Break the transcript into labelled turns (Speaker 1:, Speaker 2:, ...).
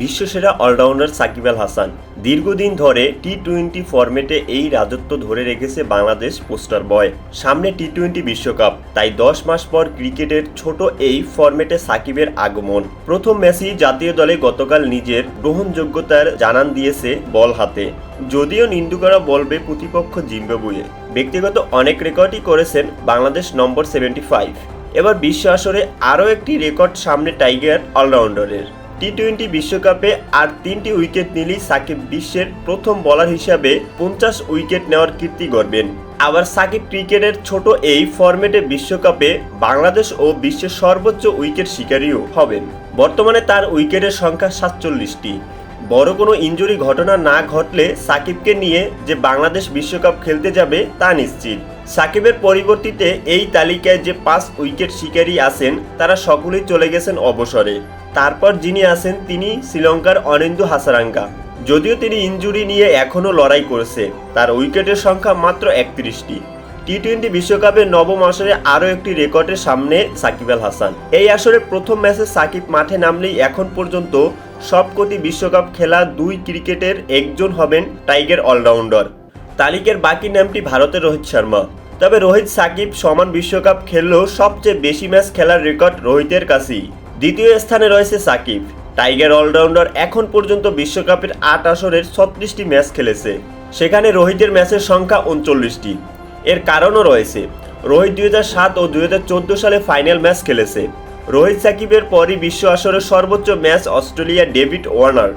Speaker 1: বিশ্বসেরা allrounder Shakib Al Hasan দীর্ঘদিন ধরে T twenty ফরম্যাটে এই রাজত্ব ধরে রেখেছে বাংলাদেশ পোস্টার বয়। সামনে টি টোয়েন্টি বিশ্বকাপ, তাই দশ মাস পর ক্রিকেটের ছোট এই ফরম্যাটে সাকিবের আগমন। প্রথম ম্যাচেই জাতীয় দলে গতকাল নিজের গ্রহণযোগ্যতার জানান দিয়েছে বল হাতে। যদিও নিন্দুকরা বলবে প্রতিপক্ষ জিম্বাবুয়ে। ব্যক্তিগত অনেক রেকর্ডই করেছেন বাংলাদেশ নম্বর সেভেন্টি ফাইভ এবার বিশ্ব আসরে আরও একটি রেকর্ড সামনে টাইগার অলরাউন্ডারের। টি টোয়েন্টি বিশ্বকাপে আর তিনটি উইকেট নিলেই সাকিব বিশ্বের প্রথম বলার হিসাবে পঞ্চাশ উইকেট নেওয়ার কীর্তি গড়বেন। আবার সাকিব ক্রিকেটের ছোট এই ফরম্যাটে বিশ্বকাপে বাংলাদেশ ও বিশ্বের সর্বোচ্চ উইকেট শিকারীও হবেন। বর্তমানে তার উইকেটের সংখ্যা সাতচল্লিশটি। বড় কোনো ইনজুরি ঘটনা না ঘটলে সাকিবকে নিয়ে যে বাংলাদেশ বিশ্বকাপ খেলতে যাবে তা নিশ্চিত। সাকিবের পরিবর্তিতে এই তালিকায় যে পাঁচ উইকেট শিকারী আছেন, তারা সকলেই চলে গেছেন অবসরে। তারপর যিনি আছেন, তিনি শ্রীলঙ্কার অনিন্দু হাসারাঙ্গা। যদিও তিনি ইনজুরি নিয়ে এখনও লড়াই করেছে, তার উইকেটের সংখ্যা মাত্র একত্রিশটি। টি টোয়েন্টি বিশ্বকাপের নবম আসরে আরও একটি রেকর্ডের সামনে সাকিব আল হাসান। এই আসরে প্রথম ম্যাচে সাকিব মাঠে নামলেই এখন পর্যন্ত সবকটি বিশ্বকাপ খেলা দুই ক্রিকেটের একজন হবেন টাইগার অলরাউন্ডার। তালিকার বাকি নামটি ভারতের রোহিত শর্মা। তবে রোহিত সাকিব সমান বিশ্বকাপ খেললেও সবচেয়ে বেশি ম্যাচ খেলার রেকর্ড রোহিতের কাছেই। দ্বিতীয় স্থানে রয়েছে সাকিব। টাইগার অলরাউন্ডার এখন পর্যন্ত বিশ্বকাপের আট আসরের ছত্রিশটি ম্যাচ খেলেছে। সেখানে রোহিতের ম্যাচের সংখ্যা উনচল্লিশটি। এর কারণও রয়েছে। রোহিত দুই সাত ও দুই হাজার চোদ্দ সালে ফাইনাল ম্যাচ খেলেছে। রোহিত সাকিবের পরই বিশ্ব আসরের সর্বোচ্চ ম্যাচ অস্ট্রেলিয়া ডেভিড ওয়ার্নার।